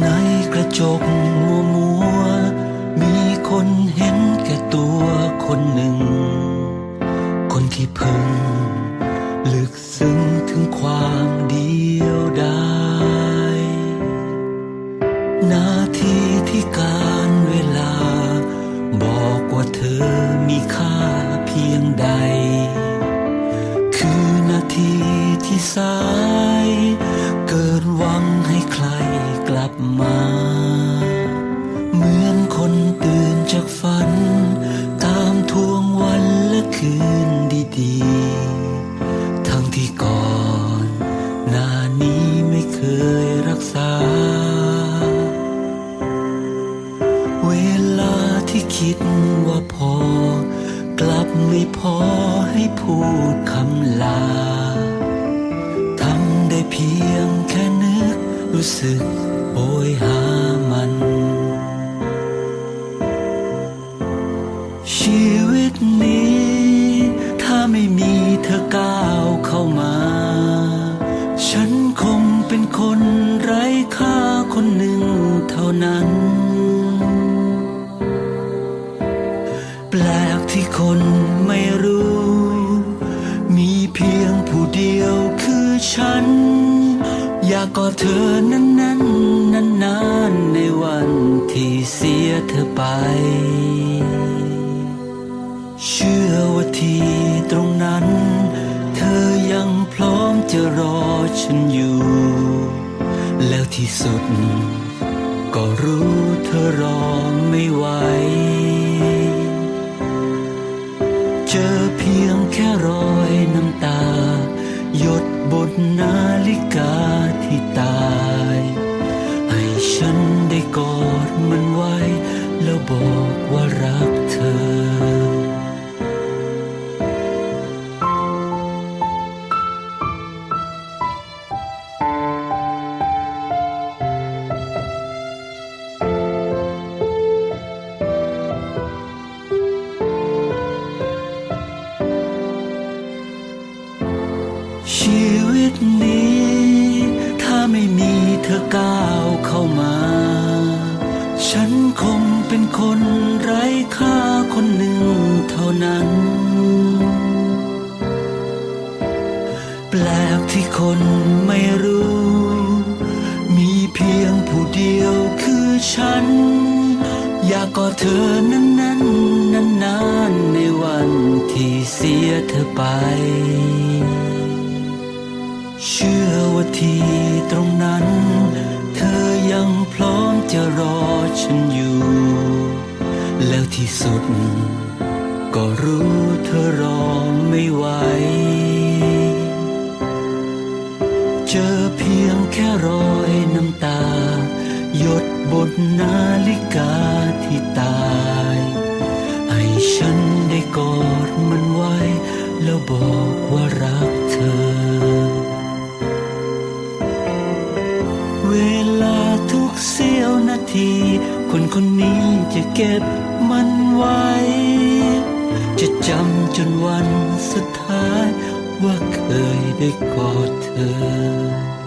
ในกระจกมัวมัว มีคนเห็นแก่ตัวคนหนึ่ง คนที่เพิ่งลึกซึ้งถึงความเดียวดายนาทีที่การเวลา บอกว่าเธอมีค่าเพียงใด คือนาทีที่สา เหมือนคนตื่นจากฝัน ตามทวงวันและคืนดีๆ ทั้งที่ก่อนหน้านี้ไม่เคยรักษา เวลาที่คิดว่าพอ กลับไม่พอให้พูดคำลา ทำได้เพียงแค่นึกรู้สึก ชีวิตนี้ ถ้าไม่มีเธอก้าวเข้ามา ฉันคงเป็นคนไร้ค่าคนหนึ่งเท่านั้น แปลกที่คนไม่รู้ มีเพียงผู้เดียวคือฉัน อยากกอดเธอนั้นนั้นนานนานๆในวันที่เสียเธอไป จะรอฉันอยู่ แล้วที่สุด ก็รู้เธอรอไม่ไหว เจอเพียงแค่รอยน้ำตา หยดบนนาฬิกาที่ตา ชีวิตนี้ ถ้าไม่มีเธอก้าวเข้ามา ฉันคงเป็นคนไร้ค่าคนหนึ่งเท่านั้น แปลกที่คนไม่รู้ มีเพียงผู้เดียวคือฉัน อยากกอดเธอนั้นนั้นนานนานๆในวันที่เสียเธอไป ฉันอยู่ แล้วที่สุด ก็รู้เธอรอไม่ไหว เจอเพียงแค่รอยน้ำตา หยดบนนาฬิกาที่ตาย ให้ฉันได้กอดมันไว้ แล้วบอกว่ารักเธอ เวลาทุกเสี้ยวนาที คนคนนี้จะเก็บมันไว้ จะจำจนวันสุดท้ายว่าเคยได้กอดเธอ